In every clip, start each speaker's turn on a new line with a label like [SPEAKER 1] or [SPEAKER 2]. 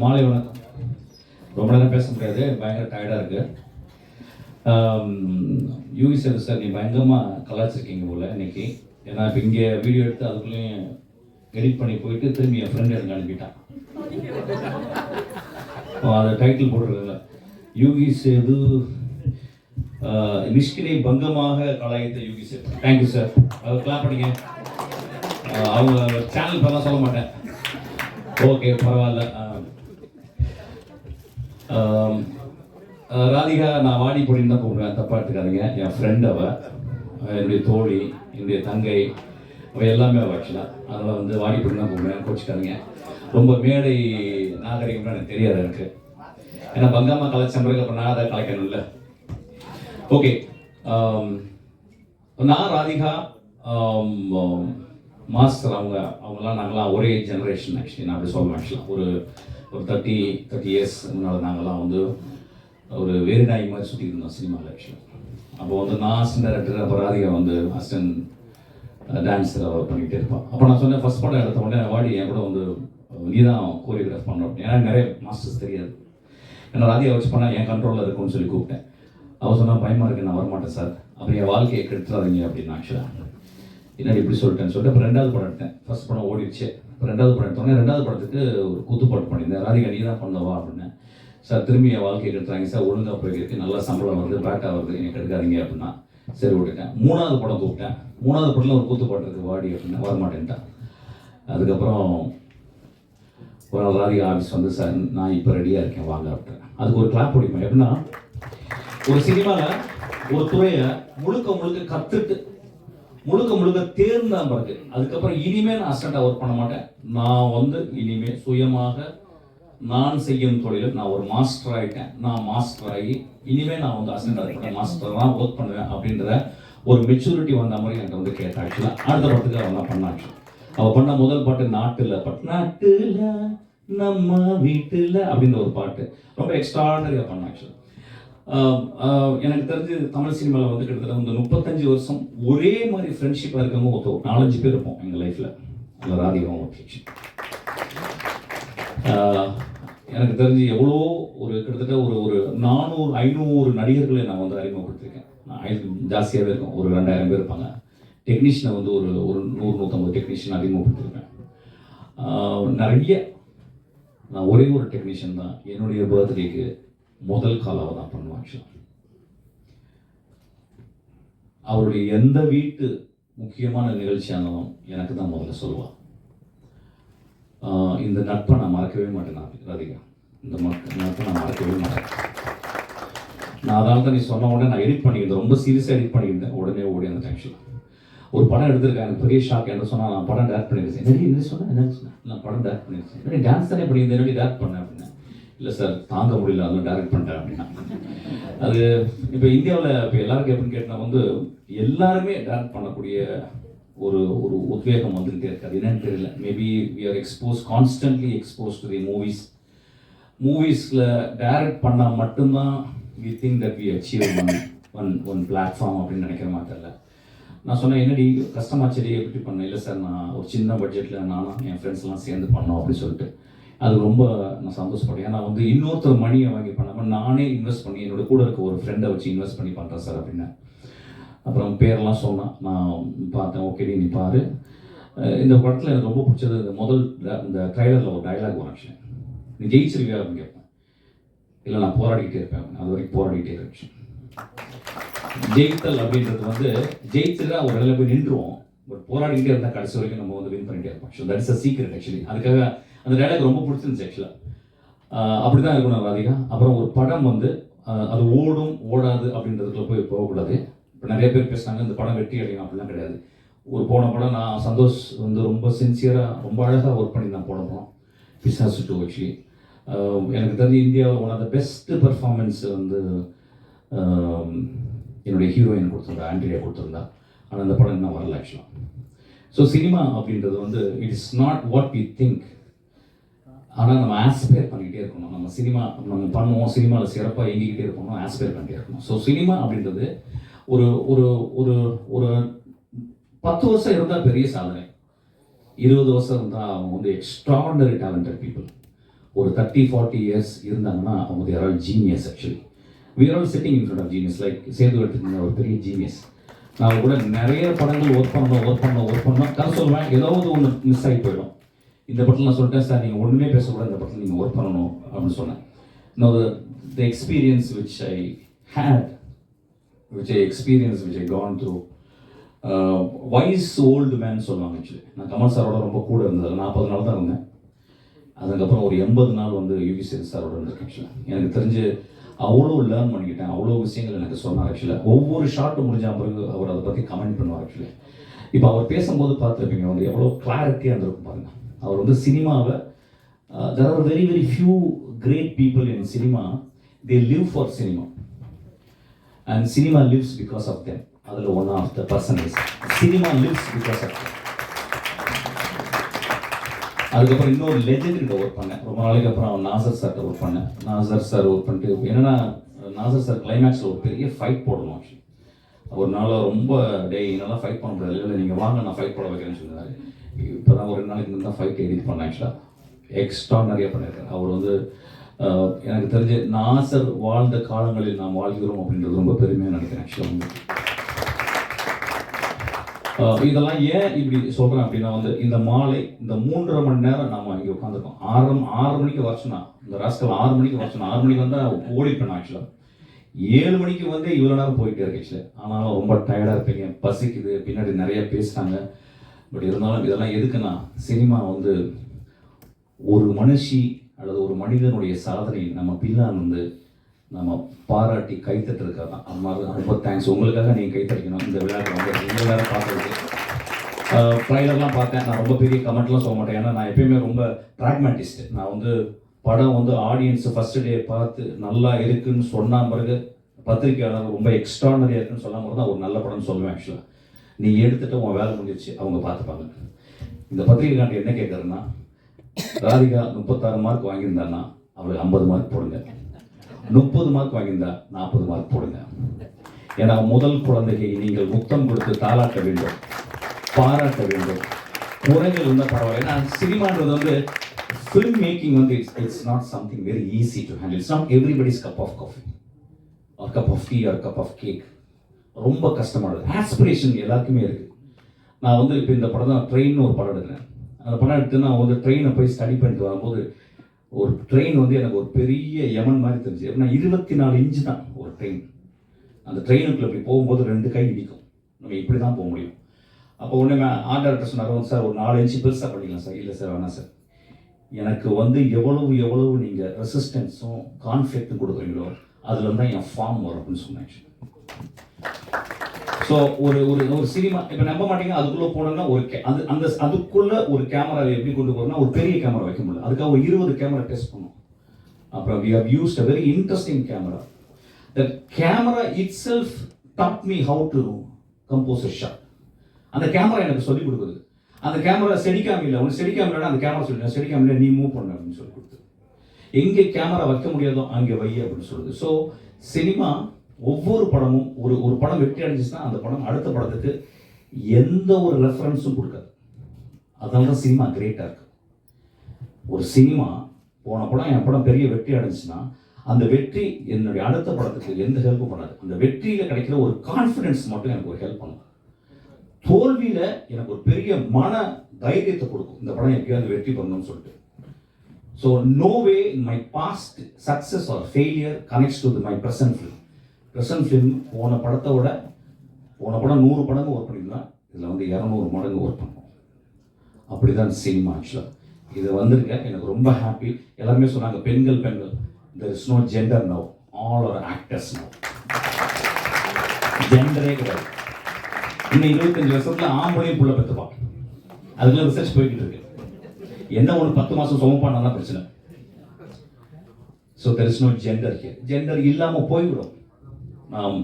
[SPEAKER 1] மாலை வணக்கம். ரொம்ப நேரம் பேச முடியாது பயங்கர டயர்டாக இருக்கு. யூகி சார் சார் நீ பயங்கரமாக கலாச்சிருக்கீங்க போல இன்னைக்கு. ஏன்னா இப்போ இங்கே வீடியோ எடுத்து அதுக்குள்ளேயும் எடிட் பண்ணி போயிட்டு திரும்பி என் ஃப்ரெண்ட் எனக்கு அனுப்பிட்டான். அதை டைட்டில் போட்டிருக்காங்க. யூகி சேது நிஷ்கினை பங்கமாக கலாய்த்த Yugi sir thank you sir clap பண்ணிங்க அவங்க சேனல் பேரெல்லாம் சொல்ல மாட்டேன். ஓகே பரவாயில்ல. Um, uh, ராதிகா நான் வாடி பொடின்னு தான் கூப்பிடுவேன் தப்பாக எடுத்துக்காதீங்க என் ஃப்ரெண்ட் அவ. என்னுடைய தோழி என்னுடைய தங்கை. அவ எல்லாமே அவள் ஆக்சுவலாக அதனால் வந்து வாடி பொடி தான் கூப்பிடுவேன் கோச்சிக்காதீங்க. ரொம்ப மேடை நாகரிகம்னு எனக்கு தெரியாது எனக்கு. ஏன்னா பங்காமா கலைச்ச பிறகு அப்புறம் நான் அதை கலைக்கணும்ல. ஓகே um, நான் ராதிகா um, மாஸ்டர் அவங்க அவங்கெல்லாம் நாங்களாம் ஒரே ஜென்ரேஷன் ஆக்சுவலி நான் அப்படி சொல்லுவேன் ஆக்சுவலாக ஒரு ஒரு தேர்ட்டி தேர்ட்டி இயர்ஸ் முன்னால் நாங்கள்லாம் வந்து ஒரு வேறு நாய் மாதிரி சுற்றிட்டு இருந்தோம் சினிமாவில் ஆக்சுவலாக அப்போ வந்து நான் அசிஸ்டன்ட் டேரக்டர் அப்போ ராதிகா வந்து அசிஸ்டன்ட் டான்ஸில் ஒர்க் பண்ணிகிட்டே இருப்பான் அப்போ நான் சொன்னேன் ஃபர்ஸ்ட் படம் எடுத்த உடனே வாடி என் கூட வந்து நீ தான் கோரியோகிராஃப் பண்ண ஏன்னா நிறைய மாஸ்டர்ஸ் தெரியாது. ஏன்னா ராதிகா வச்சு பண்ணால் என் கண்ட்ரோலில் இருக்கும்னு சொல்லி கூப்பிட்டேன். அவள் சொன்னால் பயமாக இருக்குது நான் வரமாட்டேன் சார். அப்படி என் வாழ்க்கையை கெடுத்துறாதீங்க அப்படின்னு ஆக்சுவலாக என்னடி இப்படி சொல்லிட்டேன்னு சொல்லிட்டு அப்புறம் ரெண்டாவது படம் எடுத்தேன். ஃபர்ஸ்ட் படம் ஓடிடுச்சு. அப்புறம் ரெண்டாவது படம் எடுத்தோடனே ரெண்டாவது படத்துக்கு ஒரு குத்துப்பாட்டு பண்ணியிருந்தேன். ராதிகா நீ தான் பண்ணவா அப்படின்னு சார் திரும்பி என் வாழ்க்கையை கெடுத்துறாங்க. சார் ஒழுங்காக போயிருக்கு நல்லா சம்பளம் வருது பேட்டா வருது. எனக்கு எடுக்காதீங்க அப்படின்னா சரி விட்டுட்டேன். மூணாவது படம் கூப்பிட்டேன். மூணாவது படத்தில் ஒரு கூத்துப்பாட்டு இருக்குது வாடி அப்படின்னா வரமாட்டேன்ட்டான். அதுக்கப்புறம் ஒரு நாள் ராதிகா ஆஃபீஸ் வந்து சார் நான் இப்போ ரெடியாக இருக்கேன். வாங்க அப்படின் அதுக்கு ஒரு கிளாப் பிடிப்பேன் எப்படின்னா ஒரு சினிமாவில் ஒரு துறையை முழுக்க முழுக்க கற்றுட்டு முழுக்க முழுக்க தேர்ந்தான் பிறகு. அதுக்கப்புறம் இனிமே நான் அசிஸ்டண்டாக ஒர்க் பண்ண மாட்டேன். நான் வந்து இனிமே சுயமாக நான் செய்யும் தொழிலில் நான் ஒரு மாஸ்டர் ஆயிட்டேன். நான் மாஸ்டர் ஆகி இனிமே நான் வந்து அசிஸ்டண்டாக இருக்கேன் மாஸ்டர் தான் ஒர்க் பண்ணுவேன் அப்படின்ற ஒரு மெச்சூரிட்டி வந்த மாதிரி எனக்கு வந்து கேட்டா ஆக்சுவலாக அடுத்த படத்துக்கு அவன் பண்ணாச்சு? பண்ணான் அவ பண்ண முதல் பாட்டு நாட்டுல பட் நாட்டுல நம்ம வீட்டுல அப்படின்ற ஒரு பாட்டு ரொம்ப எக்ஸ்ட்ரா பண்ண ஆக்சுவலாக எனக்கு தெரிஞ்சு தமிழ் சினிமாவில் வந்து கிட்டத்தட்ட வந்து முப்பத்தஞ்சு வருஷம் ஒரே மாதிரி ஃப்ரெண்ட்ஷிப்பாக இருக்கவங்க ஒருத்தர் நாலஞ்சு பேர் இருப்போம் எங்கள் லைஃப்பில் அதில் ராதிகம் எனக்கு தெரிஞ்சு எவ்வளோ ஒரு கிட்டத்தட்ட ஒரு ஒரு நானூறு ஐநூறு நடிகர்களை நான் வந்து அறிமுகப்படுத்திருக்கேன். நான் ஜாஸ்தியாகவே இருக்கும். ஒரு ரெண்டாயிரம் பேர் இருப்பாங்க. டெக்னீஷியனை வந்து ஒரு ஒரு நூறு நூற்றம்பது டெக்னீஷியன் அறிமுகப்படுத்திருக்கேன். நிறைய நான் ஒரே ஒரு டெக்னீஷியன் தான். என்னுடைய பர்த்டேக்கு முதல் காலாவை தான் பண்ணுவேன் ஆக்சுவலாக அவருடைய எந்த வீட்டு முக்கியமான நிகழ்ச்சியானாலும் எனக்கு தான் முதல்ல சொல்லுவாள் இந்த நட்பை நான் மறக்கவே மாட்டேன் நான் ராதிகா. இந்த நட்பை நான் மறக்கவே மாட்டேன். நான் அதனால தான் நீ சொன்ன உடனே நான் எடிட் பண்ணியிருந்தேன் ரொம்ப சீரியஸாக எடிட் பண்ணியிருந்தேன் உடனே ஓடி அந்த டென்ஷன் ஒரு படம் எடுத்திருக்கேன் எனக்கு பெரிய ஷாக் என்ன சொன்னால் நான் படம் டேரக்ட் பண்ணியிருக்கேன் என்ன சொன்னேன் என்ன சொன்னேன் நான் படம் டேரக்ட் பண்ணியிருக்கேன் என்னடி டான்ஸ் தானே பண்ணியிருந்தேன் என்னடி டேரக்ட் பண்ணேன் அப்படின்னா. இல்லை சார் தாங்க முடியல அதெல்லாம் டேரக்ட் பண்ணிட்டேன் அப்படின்னா. அது இப்போ இந்தியாவில் இப்போ எல்லாருக்கும் எப்படின்னு கேட்டால் வந்து எல்லாருமே டேரக்ட் பண்ணக்கூடிய ஒரு ஒரு உத்வேகம் வந்துகிட்டே இருக்காது அது என்னன்னு தெரியல. Maybe we are expose constantly expose to the movies மூவிஸில் direct பண்ணால் மட்டும்தான் we think that we achieve one one one platform அப்படின்னு நினைக்கிற மாதிரி தெரியல. நான் சொன்னேன் என்னடி கஷ்டமாச்சடி எப்படி பண்ணேன் இல்லை சார் நான் ஒரு சின்ன பட்ஜெட்டில் நானும் என் ஃப்ரெண்ட்ஸ்லாம் சேர்ந்து பண்ணோம் அப்படின்னு சொல்லிட்டு. அது ரொம்ப நான் சந்தோஷப்படுறேன். ஏன்னா வந்து இன்னொருத்தர் மணியை வாங்கி பண்ணாமல் நானே இன்வெஸ்ட் பண்ணி என்னோட கூட இருக்க ஒரு ஃப்ரெண்டை வச்சு இன்வெஸ்ட் பண்ணி பண்ணுறேன் சார் அப்படின்னு. அப்புறம் பேரெல்லாம் சொன்னான். நான் பார்த்தேன். ஓகே நீ பாரு. இந்த படத்தில் எனக்கு ரொம்ப பிடிச்சது இந்த முதல் இந்த ட்ரைலரில் ஒரு டைலாக் வரும் நீ ஜெயிச்சிருவியா அப்படின்னு கேட்பேன். இல்லை நான் போராடிக்கிட்டே இருப்பேன் அது வரைக்கும் போராடிக்கிட்டே இருந்துச்சு. ஜெயித்தல் அப்படின்றது வந்து ஜெயிச்சுட்டா ஒரு இடத்துல போய் நின்றுவோம். பட் போராடிக்கிட்டே இருந்தால் கடைசி வரைக்கும் நம்ம வந்து வின் பண்ணிட்டே இருப்போம். So that's a secret actually அதுக்காக அந்த டைலாக் ரொம்ப பிடிச்சிருந்துச்சு ஆக்சுவலாக அப்படி தான் இருக்கணும் ராதிகா. அப்புறம் ஒரு படம் வந்து அது ஓடும் ஓடாது அப்படின்றதுக்குள்ள போய் போகக்கூடாது. இப்போ நிறைய பேர் பேசுனாங்க இந்த படம் வெற்றி அடையும் அப்படிலாம் கிடையாது. ஒரு போன படம் நான் சந்தோஷ் வந்து ரொம்ப சின்சியராக ரொம்ப அழகாக ஒர்க் பண்ணி நான் போன படம். பிசாசு டூ ஆக்சுவலி எனக்கு தெரிஞ்சு இந்தியாவில் one of the best performance வந்து என்னுடைய ஹீரோயின் கொடுத்துருந்தா ஆண்ட்ரியா கொடுத்துருந்தா. ஆனால் அந்த படம் இன்னும் வரல ஆக்சுவலாக ஸோ சினிமா அப்படின்றது வந்து it is not what we think ஆனால் நம்ம ஆஸ்பயர் பண்ணிக்கிட்டே இருக்கணும். நம்ம சினிமா நம்ம பண்ணுவோம் சினிமாவில் சிறப்பாக இயங்கிக்கிட்டே இருக்கணும் ஆஸ்பயர் பண்ணிட்டே இருக்கணும். ஸோ சினிமா அப்படின்றது ஒரு ஒரு ஒரு ஒரு பத்து வருஷம் இருந்தால் பெரிய சாதனை. இருபது வருஷம் இருந்தால் அவங்க வந்து எக்ஸ்ட்ராடனரி டேலண்டட் பீப்புள் ஒரு தேர்ட்டி ஃபார்ட்டி இயர்ஸ் இருந்தாங்கன்னா அவங்க they're all genius actually we're are sitting sitting in front of like சேர்ந்து எடுத்துக்கிங்க ஒரு பெரிய ஜீனியஸ் நான் கூட நிறைய படங்கள் ஒர்க் பண்ணோம் ஒர்க் பண்ணோம் ஒர்க் பண்ணோம் கதை சொல்லுவேன். ஏதாவது ஒன்று மிஸ் ஆகி போயிடும். இந்த படத்தில் நான் சொல்லிட்டேன் சார் நீங்கள் ஒன்றுமே பேசக்கூடாது இந்த படத்தில் நீங்கள் ஒர்க் பண்ணணும் அப்படின்னு சொன்னேன். இன்னொரு the experience which I hate which I experience which I gone through wise old man சொல்லுவாங்க ஆக்சுவலி நான் கமல் சாரோட ரொம்ப கூட இருந்தது. நாற்பது நாள் தான் இருந்தேன். அதுக்கப்புறம் ஒரு எண்பது நாள் வந்து யுவி சேது சாரோட இருந்திருக்கேன் ஆக்சுவலாக எனக்கு தெரிஞ்சு அவ்வளோ லேர்ன் பண்ணிக்கிட்டேன். அவ்வளோ விஷயங்கள் எனக்கு சொன்னார் ஆக்சுவலாக ஒவ்வொரு ஷார்ட்டும் முடிஞ்ச பிறகு அவர் அதை பற்றி கமெண்ட் பண்ணுவார் ஆக்சுவலி இப்போ அவர் பேசும்போது பார்த்துருப்பீங்க வந்து எவ்வளோ கிளாரிட்டியாக இருந்திருக்கும் பாருங்கள் அவர் வந்து சினிமாவை there are very very few great people in cinema they live for cinema and cinema lives because of them அதில் one of the person is cinema lives because of them அதுக்கப்புறம் இன்னொரு லெஜெண்ட் கிட்ட ஒர்க் பண்ணேன். ரொம்ப நாளைக்கு அப்புறம் அவன் நாசர் சார்கிட்ட ஒர்க் பண்ணேன். நாசர் சார் ஒர்க் பண்ணிட்டு என்னன்னா நாசர் சார் கிளைமேக்ஸில் ஒரு பெரிய ஃபைட் போடணும் ஆக்சுவலி ஒரு நாள் ரொம்ப டே என்னால் ஃபைட் பண்ண முடியாது. இல்லை நீங்கள் வாங்க நான் ஃபைட் போட வைக்கிறேன்னு சொன்னார் இப்போ தான் ஒரு ரெண்டு நாளைக்கு முன்னாடி தான் கே எடிட் பண்ணேன் ஆக்சுவலாக எக்ஸ்ட்ரா நிறைய பண்ணியிருக்காரு அவர் வந்து எனக்கு தெரிஞ்சு நாசர் வாழ்ந்த காலங்களில் நாம் வாழ்கிறோம் அப்படின்றது ரொம்ப பெருமையாக நினைக்கிறேன் ஆக்சுவலாக இதெல்லாம் ஏன் இப்படி சொல்கிறேன் அப்படின்னா வந்து இந்த மாலை இந்த மூன்றரை மணி நேரம் நாம இங்கே உட்காந்துருக்கோம் ஆறு ஆறு மணிக்கு வரச்சுனா இந்த ராஸ்கல் ஆறு மணிக்கு வரச்சுனா ஆறு மணிக்கு வந்தால் ஓடிப்பேன் ஆக்சுவலா ஏழு மணிக்கு வந்து இவ்வளோ நேரம் போயிட்டே இருக்கு ஆக்சுவலாக ஆனாலும் ரொம்ப டயர்டாக இருப்பீங்க பசிக்குது பின்னாடி நிறைய பேசுகிறாங்க பட் இருந்தாலும் இதெல்லாம் எதுக்குன்னா சினிமா வந்து ஒரு மனுஷி அல்லது ஒரு மனிதனுடைய சாதனை நம்ம பின்னான் வந்து நம்ம பாராட்டி கைத்தட்டுறதுக்காக தான். அது மாதிரி ரொம்ப தேங்க்ஸ் உங்களுக்காக நீங்கள் கைத்தடிக்கணும் இந்த விளையாட்டு வந்து இவ்வளோ வேறு பார்த்துருக்கு ட்ரைலர்லாம் பார்த்தேன். நான் ரொம்ப பெரிய கமெண்ட்லாம் சொல்ல மாட்டேன். ஏன்னா நான் எப்பயுமே ரொம்ப ப்ராக்மேட்டிஸ்ட் நான் வந்து படம் வந்து ஆடியன்ஸ் ஃபஸ்ட்டு டே பார்த்து நல்லா இருக்குன்னு சொன்ன பிறகு பத்திரிக்கையாளர் ரொம்ப எக்ஸ்ட்ரானரியாக இருக்குன்னு சொன்ன பிறகு தான் ஒரு நல்ல படம்னு சொல்லுவேன் ஆக்சுவலாக நீ எடுத்துட்டு உன் வேலை முடிஞ்சிச்சு அவங்க பார்த்துப்பாங்க. இந்த பத்திரிகைக்காண்டி என்ன கேட்குறேன்னா ராதிகா முப்பத்தாறு மார்க் வாங்கியிருந்தான்னா அவளுக்கு ஐம்பது மார்க் போடுங்க. முப்பது மார்க் வாங்கியிருந்தா நாற்பது மார்க் போடுங்க. ஏன்னா முதல் குழந்தைக்கு நீங்கள் முத்தம் கொடுத்து தாளாட்ட வேண்டும் பாராட்ட வேண்டும். குறைகள் இருந்தால் பரவாயில்ல. ஏன்னா சினிமான்றது வந்து ஃபிலிம் மேக்கிங் வந்து it's it's not something very easy to handle it's not everybody's cup of coffee or cup of tea or cup of cake ரொம்ப கஷ்டமானது. ஆஸ்பிரேஷன் எல்லாருக்குமே இருக்குது நான் வந்து இப்போ இந்த படம் தான் ட்ரெயின் ஒரு படம் எடுக்கிறேன் அந்த படம் எடுத்து நான் வந்து ட்ரெயினை போய் ஸ்டடி பண்ணிட்டு வரும்போது ஒரு ட்ரெயின் வந்து எனக்கு ஒரு பெரிய யமன் மாதிரி தெரிஞ்சு எப்படின்னா இருபத்தி நாலு இன்ச்சு தான் ஒரு ட்ரெயின் அந்த ட்ரெயினுக்குள்ளே இப்படி போகும்போது ரெண்டு கை இடிக்கும். நம்ம இப்படி தான் போக முடியும். அப்போ உடனே ஆர்ட் டேரக்டர் சொன்னார் சார் ஒரு நாலு இன்ச்சு பெருசாக பண்ணிக்கலாம் சார். இல்லை சார் வேணாம் சார். எனக்கு வந்து எவ்வளவு எவ்வளவு நீங்கள் ரெசிஸ்டன்ஸும் கான்ஃப்ளிக்ட்டும் கொடுக்குறீங்களோ அதில் தான் என் ஃபார்ம் வரும் அப்படின்னு சொன்னேன் ஸோ ஒரு ஒரு ஒரு சினிமா இப்போ நம்ப மாட்டீங்க அதுக்குள்ளே போனோம்னா ஒரு ca- அது அந்த அதுக்குள்ளே ஒரு கேமராவை எப்படி கொண்டு போகிறோம்னா ஒரு பெரிய கேமரா வைக்க முடியல அதுக்காக ஒரு இருபது கேமரா டெஸ்ட் பண்ணோம் அப்புறம் we have used a very interesting camera the camera itself taught me how to compose a shot அந்த கேமரா எனக்கு சொல்லிக் கொடுக்குது. அந்த கேமரா செடிக்காம இல்லை. உனக்கு செடிக்காம இல்லைன்னா அந்த கேமரா சொல்லி செடிக்காம இல்லை நீ மூவ் பண்ண அப்படின்னு சொல்லி கொடுத்து எங்கே கேமரா வைக்க முடியாதோ அங்கே வை அப்படின்னு சொல்லுது. ஸோ சினிமா ஒவ்வொரு படமும் ஒரு ஒரு படம் வெற்றி அடைஞ்சிச்சுன்னா அந்த படம் அடுத்த படத்துக்கு எந்த ஒரு ரெஃபரன்ஸும் கொடுக்காது. அதனால தான் சினிமா கிரேட்டாக இருக்கு. ஒரு சினிமா போன படம் என் படம் பெரிய வெற்றி அடைஞ்சுன்னா அந்த வெற்றி என்னுடைய அடுத்த படத்துக்கு எந்த ஹெல்ப்பும் பண்ணாது. அந்த வெற்றியில் கிடைக்கிற ஒரு கான்ஃபிடென்ஸ் மட்டும் எனக்கு ஒரு ஹெல்ப் பண்ணும். தோல்வியில் எனக்கு ஒரு பெரிய மன தைரியத்தை கொடுக்கும். இந்த படம் எப்படியாவது வெற்றி பண்ணணும்னு சொல்லிட்டு. So no way my past success or failure connects to my present film present film போன படத்தை விட போன படம் நூறு மடங்கு ஒர்க் பண்ணியிருந்தோம் இதில் வந்து இரநூறு மடங்கு ஒர்க் பண்ணுவோம் அப்படிதான் சினிமா ஆக்சுவலாக இது வந்திருக்கேன் எனக்கு ரொம்ப ஹாப்பி எல்லாருமே சொன்னாங்க பெண்கள் பெண்கள். There is no gender now all are actors now ஜெண்டரே கிடையாது. இன்னும் இருபத்தஞ்சு வருஷத்தில் ஆம்பளையும் புள்ள பெற்றுப்பான் அதுக்குள்ள ரிசர்ச் போய்கிட்டு இருக்கு. என்ன ஒன்று பத்து மாசம் சுமப்பானா பிரச்சனை. So there is no gender gender இல்லாமல் போய்விடும். நாம்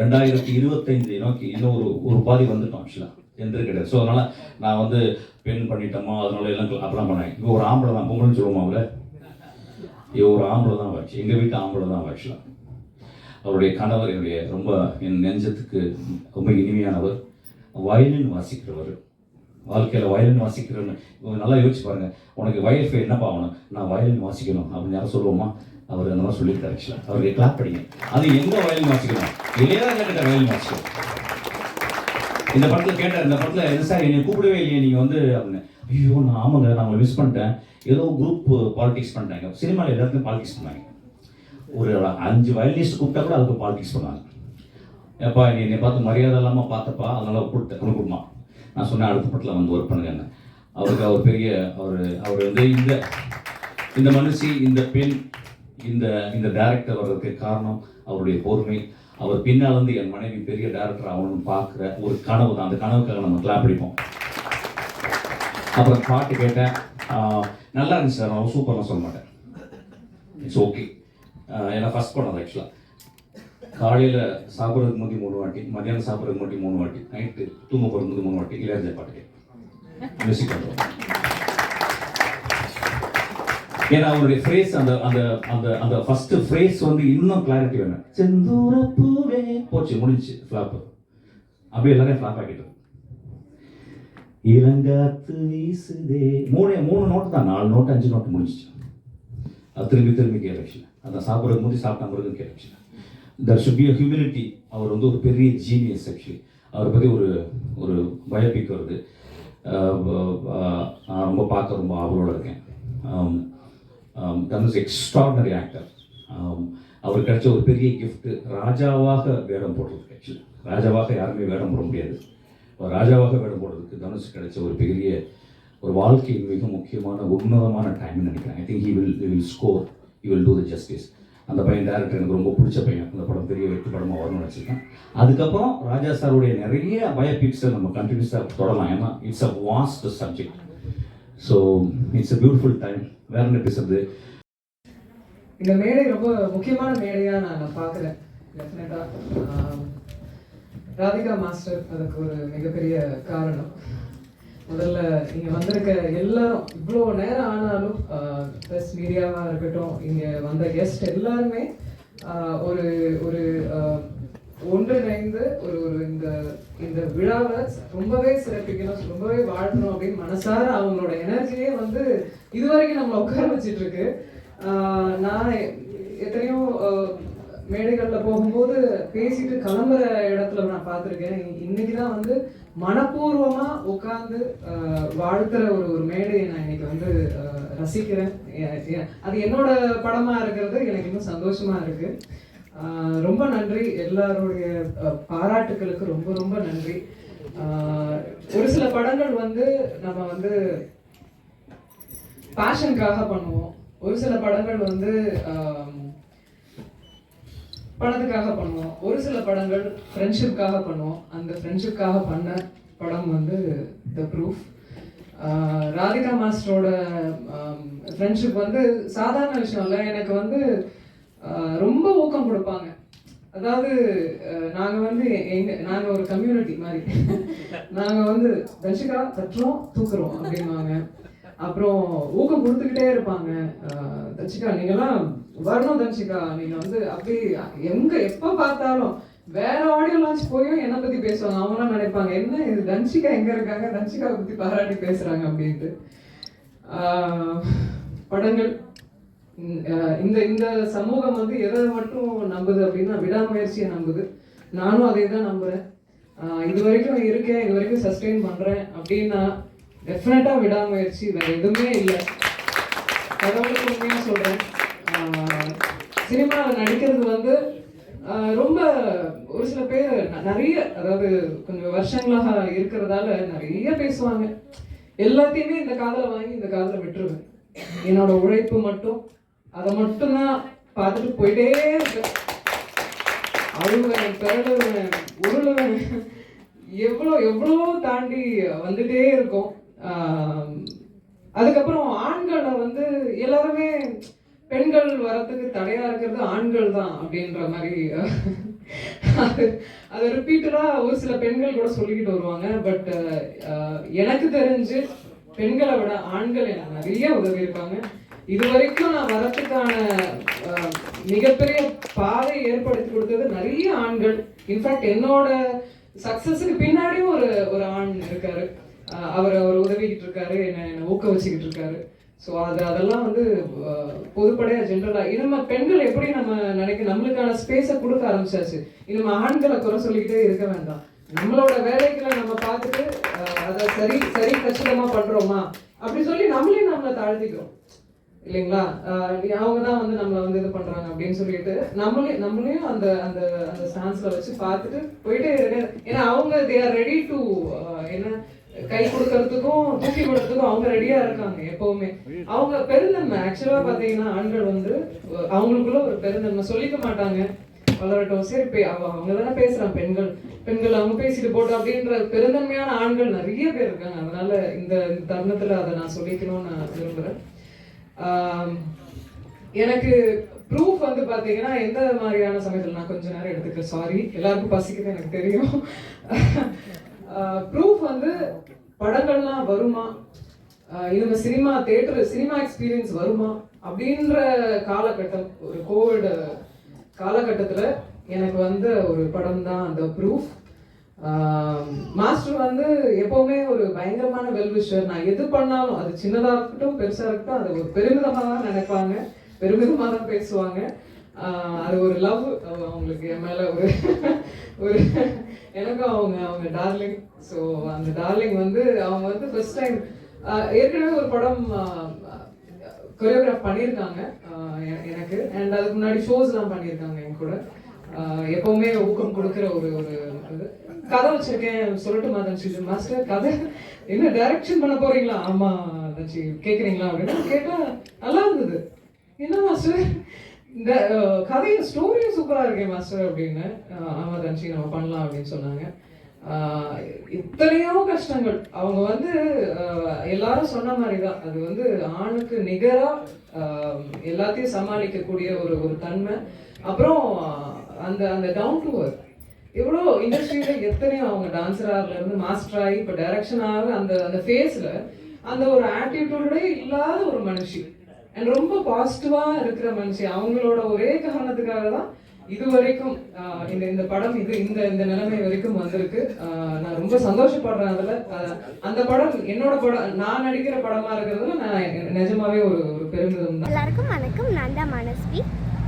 [SPEAKER 1] ரெண்டாயிரத்தி இருபத்தைந்து நோக்கி இன்னும் ஒரு ஒரு பாதி வந்துட்டோம் ஆக்சுவலாக ஜெண்டர் கிடையாது. ஸோ அதனால் நான் வந்து பெண் பண்ணிட்டோமா அதனால எல்லாம் அப்படிலாம் பண்ணேன் இவன் ஒரு ஆம்பளை தான் பொங்கல்னு சொல்லுவோம் அவளை ஒரு ஆம்பளை தான் வச்சு எங்கள் வீட்டு ஆம்பளை தான் ஆக்சுவலாக அவருடைய கணவர் என்னுடைய ரொம்ப என் நெஞ்சத்துக்கு ரொம்ப இனிமையானவர். வயலின் வாசிக்கிறவர். வாழ்க்கையில் வயலின் வாசிக்கிறேன்னு இவங்க நல்லா யோசிச்சு பாருங்கள் உனக்கு வயல் என்னப்பா ஆகணும் நான் வயலின் வாசிக்கணும் அப்படின்னு யாரும் சொல்லுவோமா? அவர் அந்த மாதிரி சொல்லியிருக்காரு ஆக்சுவலாக அவருக்கு கிளாப் படிங்க அது எந்த வயலின் வாசிக்கணும் இளையராஜா கிட்ட வயலின் வாசிக்கணும் இந்த படத்தில் கேட்டார் இந்த படத்தில் எது சார் என்னை கூப்பிடவே இல்லையே நீங்கள் வந்து அப்படின்னு. ஐயோ நான் ஆமாங்க நான் உங்களை மிஸ் பண்ணிட்டேன். ஏதோ குரூப் பாலிடிக்ஸ் பண்ணிட்டாங்க. சினிமாவில் எல்லாத்துக்கும் பாலிடிக்ஸ் பண்ணாங்க. ஒரு அஞ்சு வயலினிஸ்ட் கூப்பிட்டா கூட அதுக்கு பாலிடிக்ஸ் பண்ணாங்க. ஏப்பா நீ என்னை பார்த்து மரியாதை இல்லாமல் பார்த்தப்பா அதனால் கொடுத்த கொடுக்குமா நான் சொன்னேன் அடுத்த படத்தில் வந்து ஒர்க் பண்ணுங்கன்னு அவருக்கு அவர் பெரிய அவர் அவர் வந்து இந்த இந்த மனுஷி இந்த பெண் இந்த இந்த டேரக்டர் வர்றதுக்கு காரணம் அவருடைய பொறுமை. அவர் பின்னால் வந்து என் மனைவி பெரிய டேரக்டர் ஆகணும்னு பார்க்குற ஒரு கனவு தான். அந்த கனவுக்காக நம்ம கிளாப் அடிப்போம். அப்புறம் பாட்டு கேட்டேன். நல்லா இருந்துச்சு சார். நான் சூப்பர்லாம் சொல்ல மாட்டேன். இட்ஸ் ஓகே ஏன்னா ஃபஸ்ட் படம் ஆக்சுவலாக காலையில் சாப்பிட்றதுக்கு மட்டும் மூணு வாட்டி மதியானம் சாப்பிட்றதுக்கு மட்டும் மூணு வாட்டி நைட்டு தூங்க போகிறதுக்கு மூணு வாட்டி இளையராஜா பாட்டு மியூசிக் பண்ணுறோம் ஏன்னா அவருடைய ஃப்ரேஸ் அந்த அந்த அந்த அந்த ஃபர்ஸ்ட் ஃப்ரேஸ் வந்து இன்னும் கிளாரிட்டி வேணும். செந்தூர பூவே. போச்சு முடிஞ்சுச்சு ஃப்ளாப் அப்படியே எல்லாரையும் ஃப்ளாப் ஆகிட்டு. இளங்காத்து வீசுதே. மூணு மூணு நோட்டு தான். நாலு நோட்டு அஞ்சு நோட்டு முடிஞ்சிச்சு. அது திரும்பி திரும்பி கேட்கல அந்த சாப்பிட்றது முடிஞ்சு சாப்பிட்ட முருகன் கேட்கல தர் ஷுட் பி ஹியூமிலிட்டி அவர் வந்து ஒரு பெரிய ஜீனியஸ் ஆக்சுவலி அவரை பற்றி ஒரு ஒரு பயோபிக் வருது. நான் ரொம்ப பார்க்க ரொம்ப ஆவலோடு இருக்கேன். தனுஷ் எக்ஸ்ட்ராடனரி ஆக்டர் அவர் கிடைச்ச ஒரு பெரிய கிஃப்ட்டு ராஜாவாக வேடம் போடுறதுக்கு ஆக்சுவலி ராஜாவாக யாருமே வேடம் போட முடியாது. ராஜாவாக வேடம் போடுறதுக்கு தனுஷ் கிடைச்ச ஒரு பெரிய ஒரு வாழ்க்கையின் மிக முக்கியமான உன்னதமான டைம்னு நினைக்கிறேன். I think he will will score he will do the justice அந்த பையன் டேரக்டர் எனக்கு ரொம்ப பிடிச்ச பையன். அந்த படம் பெரிய வெற்றி படமாக வரும்னு நினச்சிருக்கேன். அதுக்கப்புறம் ராஜா சாருடைய நிறைய பயோபிக்ஸை நம்ம கண்டினியூஸாக தொடரலாம் ஏன்னா it's a vast subject so it's a beautiful time வேற என்ன பேசுறது?
[SPEAKER 2] இந்த மேடை ரொம்ப முக்கியமான மேடையாக நான் பார்க்குறேன். டெஃபினட்டாக ராதிகா மாஸ்டர் அதுக்கு ஒரு மிகப்பெரிய காரணம். முதல்ல இங்கே வந்திருக்க எல்லாரும் இவ்வளோ நேரம் ஆனாலும் ப்ரெஸ் மீடியாவாக இருக்கட்டும் இங்கே வந்த கெஸ்ட் எல்லாருமே ஒரு ஒரு ஒன்றிணைந்து ஒரு ஒரு இந்த இந்த விழாவை ரொம்பவே சிறப்பிக்கணும் ரொம்பவே வாழ்த்தணும் அப்படின்னு மனசார அவங்களோட எனர்ஜியே வந்து இது வரைக்கும் நம்மளை உட்கார வச்சிட்டு இருக்கு நான் எத்தனையோ மேடைகளில் போகும்போது பேசிட்டு கிளம்புற இடத்துல நான் பார்த்துருக்கேன். இன்னைக்கு தான் வந்து மனப்பூர்வமாக உட்காந்து வாழ்த்துற ஒரு ஒரு மேடையை நான் இன்னைக்கு வந்து ரசிக்கிறேன். அது என்னோட படமாக இருக்கிறது எனக்கு இன்னும் சந்தோஷமாக இருக்குது ரொம்ப நன்றி. எல்லாருடைய பாராட்டுகளுக்கு ரொம்ப ரொம்ப நன்றி. ஒரு சில படங்கள் வந்து நம்ம வந்து பேஷனுக்காக பண்ணுவோம். ஒரு சில படங்கள் வந்து பணத்துக்காக பண்ணுவோம். ஒரு சில படங்கள் ஃப்ரெண்ட்ஷிப்காக பண்ணுவோம். அந்த ஃப்ரெண்ட்ஷிப்காக பண்ண படம் வந்து த ப்ரூஃப் ராதிகா மாஸ்டரோட ஃப்ரெண்ட்ஷிப் வந்து சாதாரண விஷயம் இல்லை. எனக்கு வந்து ரொம்ப ஊக்கம் கொடுப்பாங்க. அதாவது நாங்க வந்து எங்க நாங்க ஒரு கம்யூனிட்டி மாதிரி. நாங்க வந்து தர்ஷிகா தட்டுறோம் தூக்குறோம் அப்படின்வாங்க அப்புறம் ஊக்கம் கொடுத்துக்கிட்டே இருப்பாங்க. அஹ், தர்ஷிகா நீங்கெல்லாம் வரணும் தர்ஷிகா நீங்க வந்து அப்படி எங்க எப்ப பார்த்தாலும் வேற ஆடியோ லான்ச் போயும் என்னை பத்தி பேசுவாங்க. அவங்களாம் நினைப்பாங்க என்ன இது? தன்ஷிகா எங்க இருக்காங்க? தன்ஷிகாவை பத்தி பாராட்டி பேசுறாங்க அப்படின்ட்டு. ஆஹ், படங்கள். இந்த இந்த சமூகம் வந்து எதை மட்டும் நம்புது அப்படின்னா விடாமுயற்சியை நம்புது. நானும் அதே தான் நம்புகிறேன் இது வரைக்கும் இருக்கேன் இது வரைக்கும் சஸ்டெயின் பண்ணுறேன் அப்படின்னா டெஃபினட்டாக விடாமுயற்சி வேறு எதுவுமே இல்லை. கடவுளுக்கு உண்மையாக சொல்கிறேன் சினிமாவில் நடிக்கிறது வந்து ரொம்ப ஒரு சில பேர் நிறைய அதாவது கொஞ்சம் வருஷங்களாக இருக்கிறதால நிறைய பேசுவாங்க. எல்லாத்தையுமே இந்த காதில் வாங்கி இந்த காதில் விட்டுருவேன். என்னோட உழைப்பு மட்டும் அதை மட்டும்தான் பார்த்துட்டு போயிட்டே இருப்பேன் அழுவேன் பிறழுவேன் உருளுவேன் எவ்வளோ எவ்வளோ தாண்டி வந்துட்டே இருக்கும். அதுக்கப்புறம் ஆண்களை வந்து எல்லாருமே பெண்கள் வரத்துக்கு தடையா இருக்கிறது ஆண்கள் தான் அப்படின்ற மாதிரி அது அதை ரிப்பீட்டடா ஒரு சில பெண்கள் கூட சொல்லிக்கிட்டு வருவாங்க. பட் எனக்கு தெரிஞ்சு பெண்களை விட ஆண்கள் எனக்கு நிறைய உதவி இருப்பாங்க இது வரைக்கும் நான் வரத்துக்கான மிகப்பெரிய பாதை ஏற்படுத்தி கொடுத்தது நிறைய ஆண்கள். இன்ஃபேக்ட் என்னோட சக்சஸுக்கு பின்னாடியும் ஒரு ஒரு ஆண் இருக்காரு. அவர் அவர் உதவிக்கிட்டு இருக்காரு என்னை என்னை ஊக்குவிச்சுக்கிட்டு இருக்காரு. ஸோ அது அதெல்லாம் வந்து பொதுப்படையாக ஜென்ரலாக இது இனிமே பெண்கள் எப்படி நம்ம நினைக்க நம்மளுக்கான ஸ்பேஸை கொடுக்க ஆரம்பிச்சாச்சு? இனிமே ஆண்களை குறை சொல்லிக்கிட்டே இருக்க வேண்டாம். நம்மளோட வேலைகளை நம்ம பார்த்துட்டு அதை சரி சரி கச்சிதமாக பண்ணுறோமா அப்படி சொல்லி நம்மளே நம்மளை தாழ்த்திக்கிறோம். இல்லைங்களா? அவங்க தான் வந்து நம்மளை வந்து இது பண்றாங்க அப்படின்னு சொல்லிட்டு நம்மளே நம்மளையும் அந்த அந்த அந்த ஸ்டான்ஸ்ல வச்சு பார்த்துட்டு போயிட்டே இருக்க ஏன்னா அவங்க தே ஆர் ரெடி டு என்ன கை கொடுக்கறதுக்கும் தூக்கி விடுறதுக்கும் அவங்க ரெடியா இருக்காங்க எப்பவுமே. அவங்க பெருந்தன்மை ஆக்சுவலா பாத்தீங்கன்னா ஆண்கள் வந்து அவங்களுக்குள்ள ஒரு பெருந்தன்மை சொல்லிக்க மாட்டாங்க. வளரட்டும். சரி பே அவ- அவங்க தானே பேசுறான் பெண்கள் பெண்கள் அவங்க பேசிட்டு போட்டோம் அப்படின்ற பெருந்தன்மையான ஆண்கள் நிறைய பேர் இருக்காங்க. அதனால இந்த தருணத்துல அதை நான் சொல்லிக்கணும்னு நான் விரும்புறேன். எனக்கு ப்ரூஃப் வந்து பார்த்தீங்கன்னா எந்த மாதிரியான சமயத்தில் நான் கொஞ்ச நேரம் எடுத்துக்கிறேன்? சாரி எல்லாருக்கும் பசிக்குது எனக்கு தெரியும். ப்ரூஃப் வந்து படங்கள்லாம் வருமா? இது சினிமா தேட்டர் சினிமா எக்ஸ்பீரியன்ஸ் வருமா? அப்படின்ற காலகட்டம் ஒரு கோவிட் காலகட்டத்தில் எனக்கு வந்து ஒரு படம் தான் அந்த ப்ரூஃப் மாஸ்டர் வந்து எப்போவுமே ஒரு பயங்கரமான வெல்விஷர் நான் எது பண்ணாலும் அது சின்னதாக இருக்கட்டும் பெருசாக இருக்கட்டும் அது ஒரு பெருமிதமாக தான் நினைப்பாங்க. பெருமிதமாக தான் பேசுவாங்க. அது ஒரு லவ் அவங்களுக்கு என் மேலே ஒரு ஒரு எனக்கும் அவங்க அவங்க டார்லிங் ஸோ அந்த டார்லிங் வந்து அவங்க வந்து ஃபர்ஸ்ட் டைம் ஏற்கனவே ஒரு படம் கொரியோகிராஃப் பண்ணியிருக்காங்க எனக்கு. அண்ட் அதுக்கு முன்னாடி ஷோஸ்லாம் பண்ணியிருக்காங்க என் கூட. எப்பவுமே ஊக்கம் கொடுக்குற ஒரு ஒரு இது கதை வச்சிருக்கேன் சொல்லட்டுமா தன்ஷி? மாஸ்டர் கதை. என்ன டைரக்ஷன் பண்ண போறீங்களா? ஆமா தன்ஷி கேட்குறீங்களா அப்படின்னு. கேட்டா நல்லா இருந்தது. என்ன மாஸ்டர்? இந்த அஹ், ஸ்டோரியும் சூப்பராக இருக்கே மாஸ்டர் அப்படின்னு. ஆமா தன்ஷி நம்ம பண்ணலாம் அப்படின்னு சொன்னாங்க. இத்தனையோ கஷ்டங்கள். அவங்க வந்து எல்லாரும் சொன்ன மாதிரி தான் அது வந்து ஆணுக்கு நிகராக எல்லாத்தையும் சமாளிக்கக்கூடிய ஒரு ஒரு தன்மை. அப்புறம் அந்த அந்த டவுன் டு ஒர்க் எவ்வளோ இண்டஸ்ட்ரியில் எத்தனையோ அவங்க டான்ஸராக இருந்து மாஸ்டர் ஆகி இப்போ டைரக்ஷனாக அந்த அந்த ஃபேஸில் அந்த ஒரு ஆட்டிடியூடே இல்லாத ஒரு மனுஷி. அண்ட் ரொம்ப பாசிட்டிவாக இருக்கிற மனுஷி. அவங்களோட ஒரே காரணத்துக்காக தான் இது வரைக்கும் இந்த இந்த படம் இது இந்த இந்த நிலைமை வரைக்கும் வந்திருக்கு. நான் ரொம்ப சந்தோஷப்படுறேன் அதில். அந்த படம் என்னோட படம் நான் நடிக்கிற படமா இருக்கிறதுல நான் நிஜமாவே ஒரு ஒரு பெருமிதம் தான்.
[SPEAKER 3] எல்லாருக்கும் வணக்கம். நான் தான் மனஸ்வி.